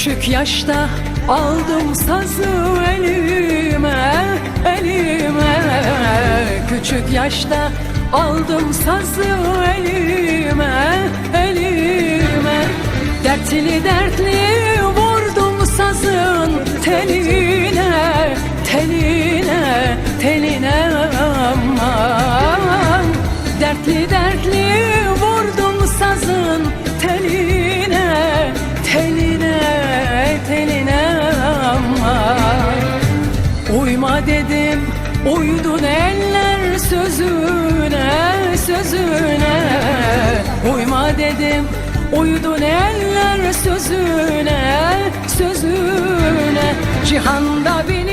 Küçük yaşta aldım sazı elime, elime. Küçük yaşta aldım sazı elime, elime. Dertli dertli vurdum sazın teline, teline, teline. Aman. Dertli dertli Dedim, uydun eller sözüne, sözüne. Uyma dedim, uydun eller sözüne, sözüne. Cihanda beni